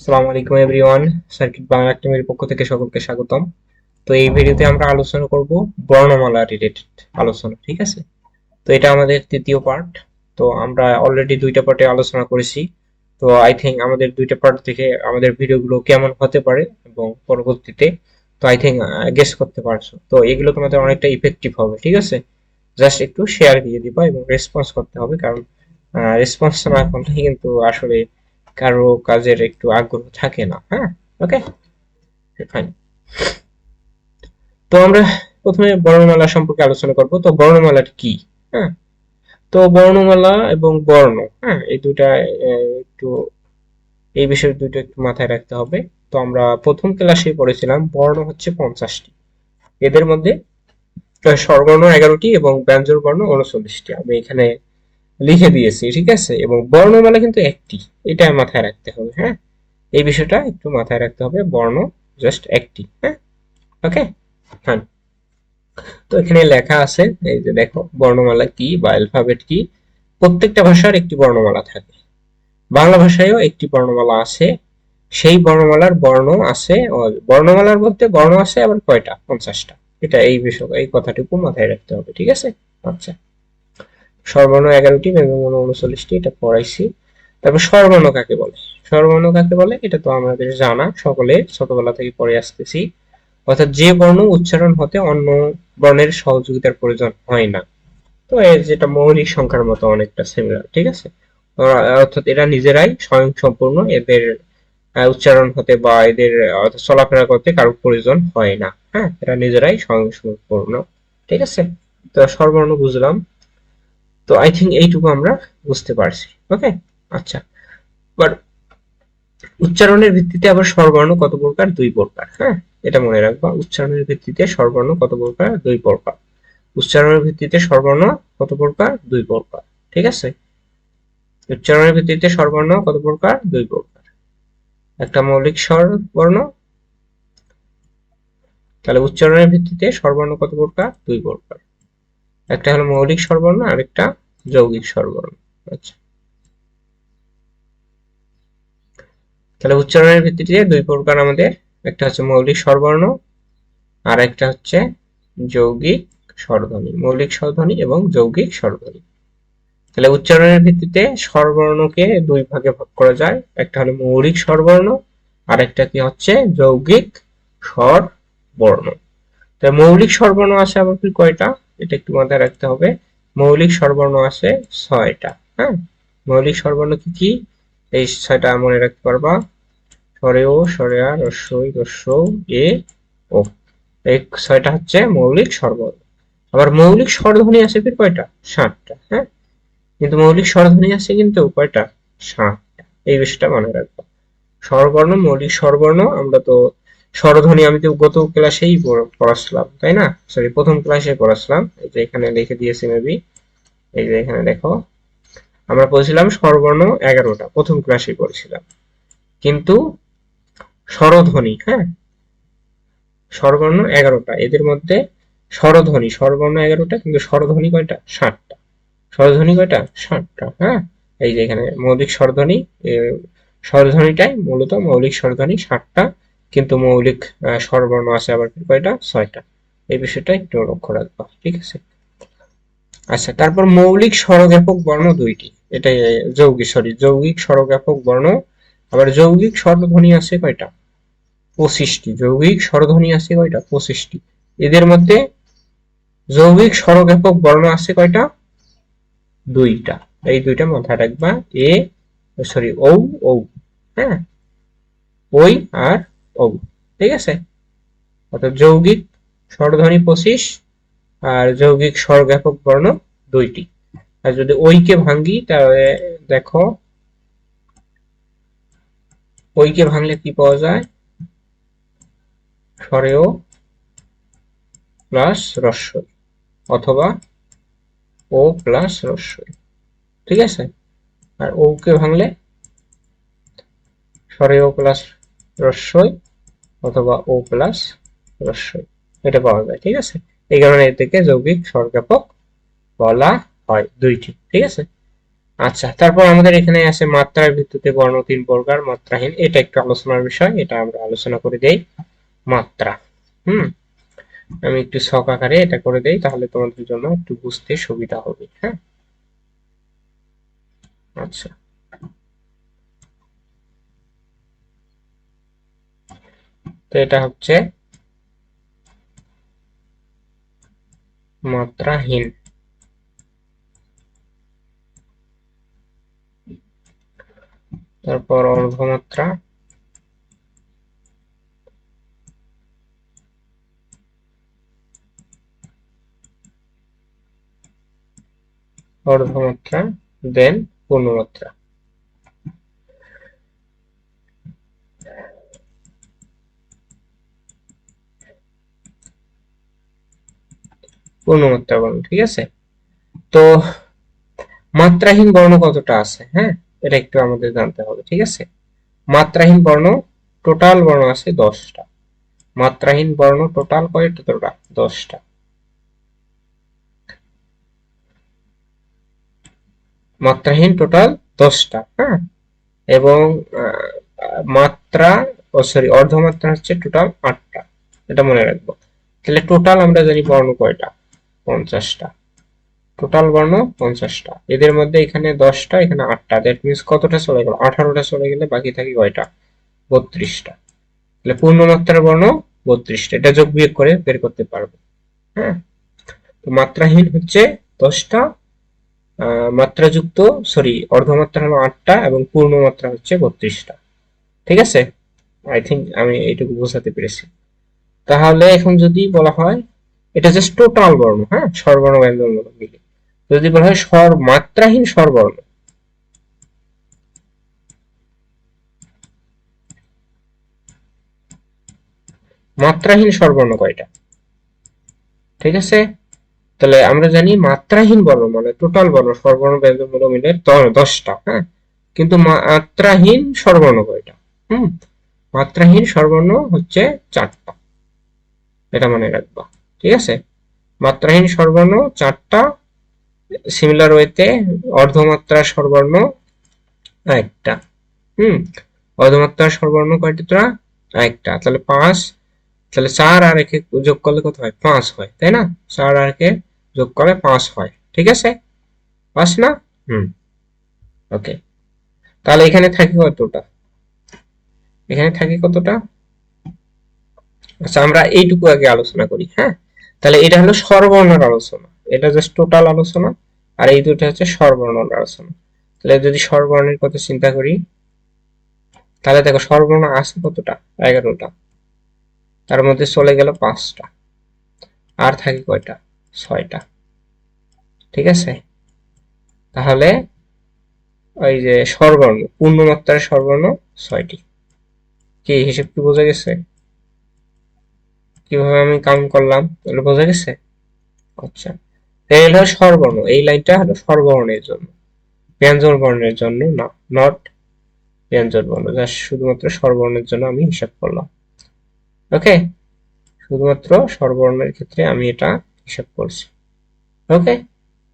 আসসালামু আলাইকুম everyone circuit Bangla একাডেমির পক্ষ থেকে সকলকে স্বাগতম। তো এই ভিডিওতে আমরা আলোচনা করব বর্ণমালা রিলেটেড আলোচনা, ঠিক আছে? তো এটা আমাদের তৃতীয় পার্ট তো আমরা অলরেডি দুইটা পার্টে আলোচনা করেছি। তো আই থিঙ্ক আমাদের দুইটা পার্ট থেকে আমাদের ভিডিওগুলো কেমন হতে পারে এবং পরবর্তীতে, তো আই থিঙ্ক গেস করতে পারছ। তো এগুলো তোমাদের অনেকটা ইফেক্টিভ হবে, ঠিক আছে? জাস্ট একটু শেয়ার দিয়ে দিবা এবং রেসপন্স করতে হবে, কারণ রেসপন্স না করলে কিন্তু আসলে কারও কাজের একটু আগ্রহ থাকে না হ্যাঁ? ওকে ফাইন তো আমরা প্রথমে বর্ণমালা সম্পর্কে আলোচনা করব। তো বর্ণমালাটা কি হ্যাঁ? তো বর্ণমালা এবং বর্ণ হ্যাঁ? এই দুটা একটু, এই বিষয় দুটো একটু মাথায় রাখতে হবে। তো আমরা প্রথম ক্লাসে পড়েছিলাম, বর্ণ হচ্ছে পঞ্চাশটি। এদের মধ্যে স্বরবর্ণ এগারোটি এবং ব্যঞ্জন বর্ণ উনচল্লিশটি। আমি এখানে লিখে দিয়েছি, ঠিক আছে? এবং বর্ণমালা কিন্তু একটি এটা মাথায় রাখতে হবে হ্যাঁ? এই বিষয়টা একটু মাথায় রাখতে হবে, বর্ণ জাস্ট একটি হ্যাঁ? ওকে ফাইন তো এখানে লেখা আছে, এই যে দেখো, বর্ণমালা কি বা অ্যালফাবেট কি? প্রত্যেকটা ভাষার একটি বর্ণমালা থাকে। বাংলা ভাষায়ও একটি বর্ণমালা আছে, সেই বর্ণমালার বর্ণ আছে বর্ণমালার মধ্যে বর্ণ আছে আবার কয়টা? পঞ্চাশটা। এটা এই বিষয়, এই কথাটুকু মাথায় রাখতে হবে, ঠিক আছে? আচ্ছা। স্বরবর্ণ এগারোটি ব্যঞ্জনবর্ণ উনচল্লিশটি এটা পড়াইছি। তারপর স্বরবর্ণ কাকে বলে? স্বরবর্ণ কাকে বলে? এটা তো আমাদের জানা, সকলে ছোটবেলা থেকে পড়ে আসতেছি। অর্থাৎ যে বর্ণ উচ্চারণ হতে অন্য বর্ণের সহযোগিতার প্রয়োজন হয় না। তো এর যেটা মৌলিক সংখ্যার মতো অনেকটা সিমিলার ঠিক আছে? অর্থাৎ এরা নিজেরাই স্বয়ং সম্পূর্ণ এদের উচ্চারণ হতে বা এদের চলাফেরা করতে কারোর প্রয়োজন হয় না। হ্যাঁ এরা নিজেরাই স্বয়ং সম্পূর্ণ ঠিক আছে? তো সর্বর্ণ বুঝলাম। তো আই থিঙ্ক এইটুকু আমরা বুঝতে পারছি ওকে আচ্ছা। বাট উচ্চারণের ভিত্তিতে আবার স্বরবর্ণ কত প্রকার? দুই প্রকার হ্যাঁ? এটা মনে রাখবা, উচ্চারণের ভিত্তিতে স্বরবর্ণ কত প্রকার? দুই প্রকার। উচ্চারণের ভিত্তিতে স্বরবর্ণ কত প্রকার? দুই প্রকার, ঠিক আছে? উচ্চারণের ভিত্তিতে স্বরবর্ণ কত প্রকার? দুই প্রকার। একটা মৌলিক স্বর বর্ণ তাহলে উচ্চারণের ভিত্তিতে স্বরবর্ণ কত প্রকার? দুই প্রকার। একটা হলো মৌলিক স্বরবর্ণ আরেকটা যৌগিক স্বরবর্ণ আচ্ছা। তাহলে উচ্চারণের ভিত্তিতে দুই প্রকার আমাদের, একটা হচ্ছে মৌলিক স্বরবর্ণ আর একটা হচ্ছে যৌগিক স্বরধ্বনি, মৌলিক স্বরধ্বনি এবং যৌগিক স্বরধ্বনি। তাহলে উচ্চারণের ভিত্তিতে স্বরবর্ণকে দুই ভাগে ভাগ করা যায়, একটা হলো মৌলিক স্বরবর্ণ আর একটা কি হচ্ছে? যৌগিক স্বর বর্ণ তাই মৌলিক স্বরবর্ণ আছে আবার কি কয়টা? এটা একটু মাথায় রাখতে হবে। মৌলিক স্বরবর্ণ আছে ছয়টা হ্যাঁ? মৌলিক স্বরবর্ণ কি কি? এই ছয়টা মনে রাখতে পারবা। স্বরে ও স্বরে আর, রস্যই, রস্য, এ, ও। এই ছয়টা হচ্ছে মৌলিক স্বরবর্ণ আবার মৌলিক স্বরধ্বনি আছে কি কয়টা? সাতটা হ্যাঁ? কিন্তু মৌলিক স্বরধ্বনি আছে কিন্তু কয়টা? সাতটা। এই বিষয়টা মনে রাখবা। স্বরবর্ণ, মৌলিক স্বরবর্ণ, আমরা তো স্বরধ্বনি আমি তো গত ক্লাসেই পড়াচ্ছিলাম, তাই না? সরি প্রথম ক্লাসে পড়াচ্ছিলাম। এই যে এখানে লিখে দিয়েছি মেবি এই যে এখানে দেখো। আমরা পড়েছিলাম স্বরবর্ণ এগারোটা, প্রথম ক্লাসে পড়েছিলাম। কিন্তু স্বরধ্বনি হ্যাঁ? স্বরবর্ণ এগারোটা, এদের মধ্যে স্বরধ্বনি, স্বরবর্ণ এগারোটা, কিন্তু স্বরধ্বনি কয়টা? ষাটটা। স্বরধ্বনি কয়টা? ষাটটা হ্যাঁ? এই যে এখানে মৌলিক স্বরধ্বনি স্বরধ্বনিটাই মূলত মৌলিক স্বরধ্বনি, ষাটটা। কিন্তু মৌলিক স্বরবর্ণ আছে আবার কয়টা? ছয়টা। এই বিষয়টা একটু লক্ষ্য রাখবা, ঠিক আছে? আচ্ছা তারপর মৌলিক স্বরজ্ঞাপক বর্ণ দুইটি। এটাই, যৌগিক সরি যৌগিক স্বরজ্ঞাপক বর্ণ। আবার যৌগিক স্বরধ্বনি আছে কয়টা? পঁচিশটি। যৌগিক স্বরধ্বনি আছে কয়টা? পঁচিশটি। এদের মধ্যে যৌগিক স্বরজ্ঞাপক বর্ণ আছে কয়টা? দুইটা। এই দুইটা মাথায় রাখবা, এ সরি ও ও হ্যাঁ? ওই আর ও, ঠিক আছে। অর্থাৎ যৌগিক স্বরধ্বনি পঁচিশ আর যৌগিক স্বরজ্ঞাপক বর্ণ দুইটি। আর যদি ওইকে ভাঙ্গি, তাহলে দেখো ওইকে ভাঙলে কি পাওয়া যায়? স্বরেও প্লাস রস্বই, অথবা ও প্লাস রস্বই, ঠিক আছে? আর ওকে ভাঙলে স্বরেও প্লাস রস্যই অথবা ও প্লাস রস্যই এটা পাওয়া যায়, ঠিক আছে? এই কারণে এর থেকে যৌগিক স্বরজ্ঞাপক বলা হয় দুইটি, ঠিক আছে? আচ্ছা তারপর আমাদের এখানে আছে মাত্রার ভিত্তিতে বর্ণ তিন প্রকার, মাত্রাহীন। এটা একটু আলোচনার বিষয়, এটা আমরা আলোচনা করে দেই মাত্রা। হুম? আমি একটু ছক আকারে এটা করে দেই, তাহলে তোমাদের জন্য একটু বুঝতে সুবিধা হবে হ্যাঁ? আচ্ছা। তো এটা হচ্ছে মাত্রাহীন। তারপর অর্ধমাত্রা। অর্ধমাত্রা দেন পূর্ণমাত্রা। পূর্ণমাত্রা বর্ণ ঠিক আছে? তো মাত্রাহীন বর্ণ কতটা আছে? হ্যাঁ এটা একটু আমাদের জানতে হবে, ঠিক আছে? মাত্রাহীন বর্ণ টোটাল বর্ণ আছে দশটা। মাত্রাহীন বর্ণ টোটাল কয়টা? দশটা। মাত্রাহীন টোটাল দশটা হ্যাঁ? এবং মাত্রা, ও সরি, অর্ধমাত্রা হচ্ছে টোটাল আটটা, এটা মনে রাখব। তাহলে টোটাল আমরা জানি বর্ণ কয়টা? পঞ্চাশটা। টোটাল বর্ণ পঞ্চাশটা। এদের মধ্যে এখানে দশটা, এখানে আটটা। দ্যাট মিনস কতটা চলে গেল? আঠারোটা চলে গেলে বাকি থাকে কয়টা? বত্রিশটা। তাহলে পূর্ণমাত্রার বর্ণ বত্রিশটা। এটা যোগ বিয়োগ করে বের করতে পারব। হ্যাঁ? তো মাত্রাহীন হচ্ছে দশটা। মাত্রাযুক্ত সরি অর্ধমাত্রা হলো আটটা এবং পূর্ণ মাত্রা হচ্ছে বত্রিশটা। ঠিক আছে? আই থিঙ্ক আমি এইটুকু বোঝাতে পেরেছি। তাহলে এখন যদি বলা হয় এটা জাস্ট টোটাল বর্ণ হ্যাঁ? স্বরবর্ণ ব্যঞ্জন বর্ণ মিলে। যদি বলা হয় স্বর মাত্রাহীন স্বরবর্ণ মাত্রাহীন স্বরবর্ণ কয়টা? ঠিক আছে? তাহলে আমরা জানি মাত্রাহীন বর্ণ মানে টোটাল বর্ণ স্বরবর্ণ ব্যঞ্জনবর্ণ মিলে দশটা হ্যাঁ? কিন্তু মাত্রাহীন স্বরবর্ণ কয়টা? হুম? মাত্রাহীন স্বরবর্ণ হচ্ছে চারটা। এটা মনে রাখবা। ঠিক আছে? মাত্রাহীন স্বরবর্ণ চারটা সিমিলার ওয়েতে অর্ধমাত্রা স্বরবর্ণ একটা। হুম অর্ধমাত্রা স্বরবর্ণ কয়টা একটা। তাহলে পাঁচ, তাহলে চার আর একে যোগ করলে কত হয়? পাঁচ হয়, তাই না? চার আর একে যোগ করে পাঁচ হয়, ঠিক আছে? পাঁচ না? হুম ওকে তাহলে এখানে থাকে কতটা? এখানে থাকে কতটা? আচ্ছা আমরা এইটুকু আগে আলোচনা করি হ্যাঁ? তাহলে এটা হলো সর্বর্ণের আলোচনা। এটা জাস্ট টোটাল আলোচনা, আর এই দুটো হচ্ছে সর্বর্ণের আলোচনা। তাহলে যদি সর্বর্ণের কথা চিন্তা করি, তাহলে দেখো সর্বর্ণ আছে কতটা? এগারোটা। তার মধ্যে চলে গেল পাঁচটা। আর থাকে কয়টা? ছয়টা। ঠিক আছে? তাহলে ওই যে সর্বর্ণ পূর্ণমাত্রার সর্বর্ণ ছয়টি। কি হিসেব কি বোঝা গেছে? কীভাবে আমি কাউন্ট করলাম? তাহলে বোঝা গেছে? আচ্ছা। এই হলো স্বরবর্ণ। এই লাইনটা হলো স্বরবর্ণের জন্য। ব্যঞ্জন বর্ণের জন্য না নট ব্যঞ্জন বর্ণ যা শুধুমাত্র স্বরবর্ণের জন্য আমি হিসাব করলাম। ওকে শুধুমাত্র স্বরবর্ণের ক্ষেত্রে আমি এটা হিসাব করছি। ওকে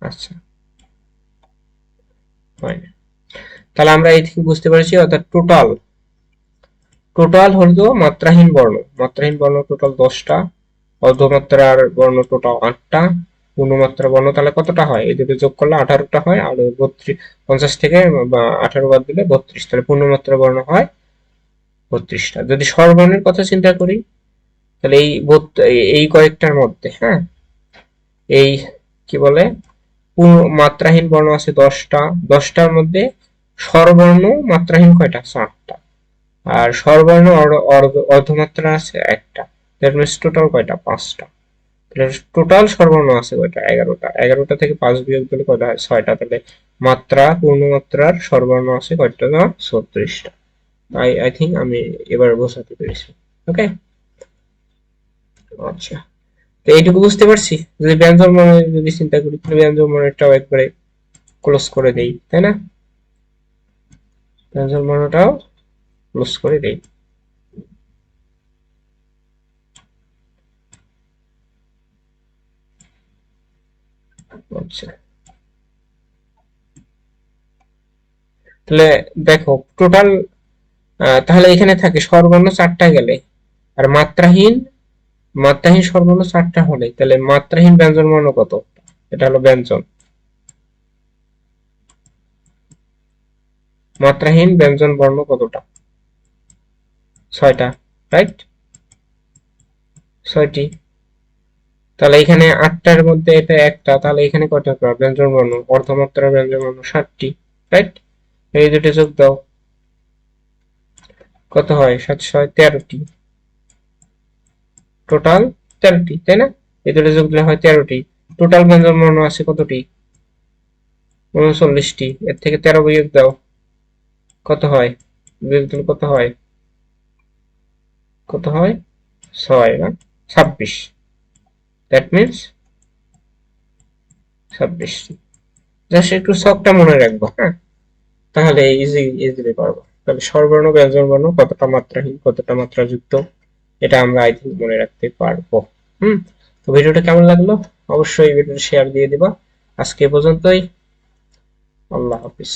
আচ্ছা। তাহলে আমরা এই থেকে বুঝতে পারছি, অর্থাৎ টোটাল টোটাল হলো মাত্রাহীন বর্ণ। মাত্রাহীন বর্ণ টোটাল দশটা, অর্ধমাত্রার বর্ণ টোটাল আটটা পূর্ণমাত্রা বর্ণ তাহলে কতটা হয়? এই দুটো যোগ করলে আঠারোটা হয়, আর বত্রিশ, পঞ্চাশ থেকে আঠারো বাদ দিলে বত্রিশ, তাহলে পূর্ণমাত্রা বর্ণ হয় বত্রিশটা। যদি স্বরবর্ণের কথা চিন্তা করি, তাহলে এই এই কয়েকটার মধ্যে হ্যাঁ? এই কি বলে? মাত্রাহীন বর্ণ আছে দশটা, দশটার মধ্যে স্বরবর্ণ মাত্রাহীন কয়টা? চারটা আর স্বরবর্ণ অর্ধমাত্রা আছে একটা। দ্যাট মিনস টোটাল কয়টা? পাঁচটা। তাহলে টোটাল স্বরবর্ণ আছে কয়টা? এগারোটা। এগারোটা থেকে পাঁচ বিয়োগ দিলে কয়টা হয়? ছয়টা। তাহলে মাত্রা, পূর্ণমাত্রার স্বরবর্ণ আছে কয়টা? না ছত্রিশটা। আই আই থিঙ্ক আমি এবার বোঝাতে পেরেছি। ওকে আচ্ছা। তো এইটুকু বুঝতে পারছি? যদি ব্যঞ্জন মনে যদি চিন্তা করি, তাহলে ব্যঞ্জন মনেরটাও একবারে ক্লোজ করে দেই, তাই না? ব্যঞ্জন মনেটাও ক্লোজ করে দেই। আচ্ছা। তাহলে দেখো টোটাল তাহলে এখানে থাকে স্বরবর্ণ চারটা গেলে, আর মাত্রাহীন মাত্রাহীন স্বরবর্ণ চারটা হলে, তাহলে মাত্রাহীন ব্যঞ্জন বর্ণ কত? এটা হলো ব্যঞ্জন। মাত্রাহীন ব্যঞ্জন বর্ণ কতটা? ছয়টা রাইট ছয়টি। তাহলে এখানে আটটার মধ্যে এটা একটা, তাহলে এখানে পাবা? ব্যঞ্জন বর্ণ, অর্ধমাত্রা ব্যঞ্জন বর্ণ ষাটটি রাইট এই দুটো যোগ দাও। কত হয়? সাত, ছয়, তেরোটি। টোটাল তেরোটি, তাই না? এই দুটো যোগ দিলে হয় তেরোটি। টোটাল ব্যঞ্জন বর্ণ আছে কতটি? উনচল্লিশটি। এর থেকে তেরো বিয়োগ দাও। কত হয়? বিয়োগ দিলে কত হয়? কত হয়? ছয় না? ছাব্বিশ। দ্যাট মিনস ছাব্বিশটি জাস্ট একটু শখটা মনে রাখব হ্যাঁ? তাহলে ইজি ইজিলি পারব। তাহলে স্বরবর্ণ ব্যঞ্জন বর্ণ কতটা মাত্রাহীন, কতটা মাত্রাযুক্ত, এটা আমরা আই থিঙ্ক মনে রাখতে পারব। হুম? তো ভিডিওটা কেমন লাগল? অবশ্যই ভিডিওটা শেয়ার দিয়ে দিবা। আজকে পর্যন্তই। আল্লাহ হাফিজ।